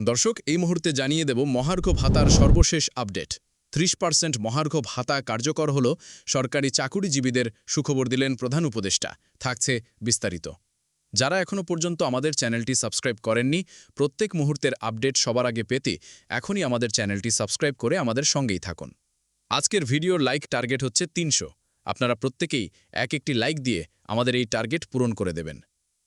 দর্শক, এই মুহূর্তে জানিয়ে দেব মহার্ঘ ভাতার সর্বশেষ আপডেট। ত্রিশ পার্সেন্ট মহার্ঘ ভাতা কার্যকর হল, সরকারি চাকুরিজীবীদের সুখবর দিলেন প্রধান উপদেষ্টা। থাকছে বিস্তারিত। যারা এখনও পর্যন্ত আমাদের চ্যানেলটি সাবস্ক্রাইব করেননি, প্রত্যেক মুহূর্তের আপডেট সবার আগে পেতে এখনই আমাদের চ্যানেলটি সাবস্ক্রাইব করে আমাদের সঙ্গেই থাকুন। আজকের ভিডিওর লাইক টার্গেট হচ্ছে তিনশো। আপনারা প্রত্যেকেই এক একটি লাইক দিয়ে আমাদের এই টার্গেট পূরণ করে দেবেন।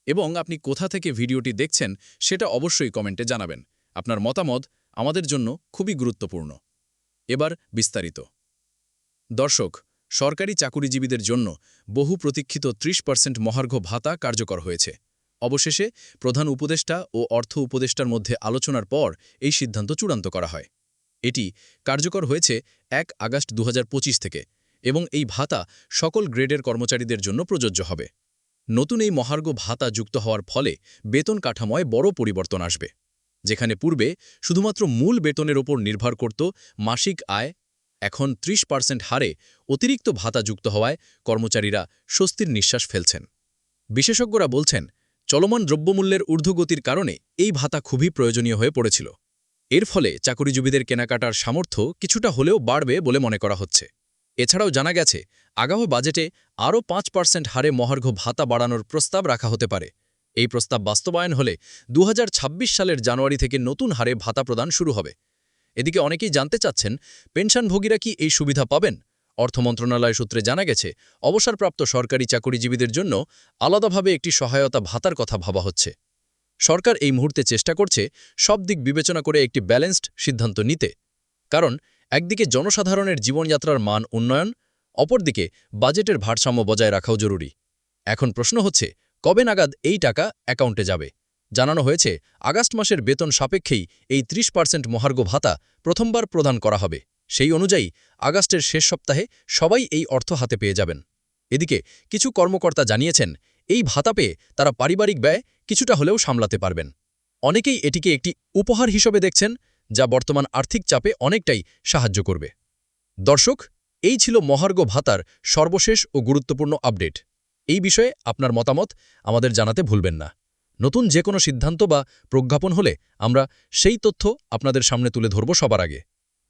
এবং আপনি কোথা থেকে ভিডিওটি দেখছেন, সেটা অবশ্যই কমেন্টে জানাবেন। আপনার মতামত আমাদের জন্য খুবই গুরুত্বপূর্ণ। এবার বিস্তারিত। দর্শক, সরকারি চাকুরিজীবীদের জন্য বহু প্রতীক্ষিত ত্রিশ পার্সেন্ট মহার্ঘ ভাতা কার্যকর হয়েছে। অবশেষে প্রধান উপদেষ্টা ও অর্থ উপদেষ্টার মধ্যে আলোচনার পর এই সিদ্ধান্ত চূড়ান্ত করা হয়। এটি কার্যকর হয়েছে এক আগস্ট দু হাজার পঁচিশ থেকে এবং এই ভাতা সকল গ্রেডের কর্মচারীদের জন্য প্রযোজ্য হবে। নতুন এই মহার্ঘ ভাতা যুক্ত হওয়ার ফলে বেতন কাঠামোয় বড় পরিবর্তন আসবে। যেখানে পূর্বে শুধুমাত্র মূল বেতনের ওপর নির্ভর করত মাসিক আয়, এখন ত্রিশ পার্সেন্ট হারে অতিরিক্ত ভাতা যুক্ত হওয়ায় কর্মচারীরা স্বস্তির নিঃশ্বাস ফেলছেন। বিশেষজ্ঞরা বলছেন, চলমান দ্রব্যমূল্যের ঊর্ধ্বগতির কারণে এই ভাতা খুবই প্রয়োজনীয় হয়ে পড়েছিল। এর ফলে চাকুরিজীবীদের কেনাকাটার সামর্থ্য কিছুটা হলেও বাড়বে বলে মনে করা হচ্ছে। এছাড়াও জানা গেছে, আগামী বাজেটে আরও পাঁচ পার্সেন্ট হারে মহার্ঘ ভাতা বাড়ানোর প্রস্তাব রাখা হতে পারে। এই প্রস্তাব বাস্তবায়ন হলে দু হাজার ছাব্বিশ সালের জানুয়ারি থেকে নতুন হারে ভাতা প্রদান শুরু হবে। এদিকে অনেকেই জানতে চাচ্ছেন, পেনশনভোগীরা কি এই সুবিধা পাবেন? অর্থ মন্ত্রণালয় সূত্রে জানা গেছে, অবসরপ্রাপ্ত সরকারি চাকুরিজীবীদের জন্য আলাদাভাবে একটি সহায়তা ভাতার কথা ভাবা হচ্ছে। সরকার এই মুহূর্তে চেষ্টা করছে সব দিক বিবেচনা করে একটি ব্যালেন্সড সিদ্ধান্ত নিতে। কারণ, একদিকে জনসাধারণের জীবনযাত্রার মান উন্নয়ন, অপরদিকে বাজেটের ভারসাম্য বজায় রাখাও জরুরি। এখন প্রশ্ন হচ্ছে কবে নাগাদ এই টাকা অ্যাকাউন্টে যাবে? জানানো হয়েছে, আগস্ট মাসের বেতন সাপেক্ষেই এই ত্রিশ পার্সেন্ট মহার্ঘ ভাতা প্রথমবার প্রদান করা হবে। সেই অনুযায়ী, আগস্টের শেষ সপ্তাহে সবাই এই অর্থ হাতে পেয়ে যাবেন। এদিকে, কিছু কর্মকর্তা জানিয়েছেন, এই ভাতা পেয়ে তারা পারিবারিক ব্যয় কিছুটা হলেও সামলাতে পারবেন। অনেকেই এটিকে একটি উপহার হিসেবে দেখছেন, যা বর্তমান আর্থিক চাপে অনেকটাই সাহায্য করবে। দর্শক, এই ছিল মহার্ঘ ভাতার সর্বশেষ ও গুরুত্বপূর্ণ আপডেট। এই বিষয়ে আপনার মতামত আমাদের জানাতে ভুলবেন না। নতুন যে কোনো সিদ্ধান্ত বা প্রজ্ঞাপন হলে আমরা সেই তথ্য আপনাদের সামনে তুলে ধরব সবার আগে।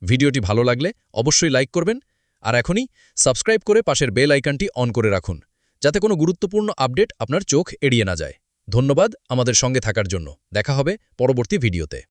ভিডিওটি ভালো লাগলে অবশ্যই লাইক করবেন আর এখনই সাবস্ক্রাইব করে পাশের বেল আইকনটি অন করে রাখুন, যাতে কোনো গুরুত্বপূর্ণ আপডেট আপনার চোখ এড়িয়ে না যায়। ধন্যবাদ আমাদের সঙ্গে থাকার জন্য। দেখা হবে পরবর্তী ভিডিওতে।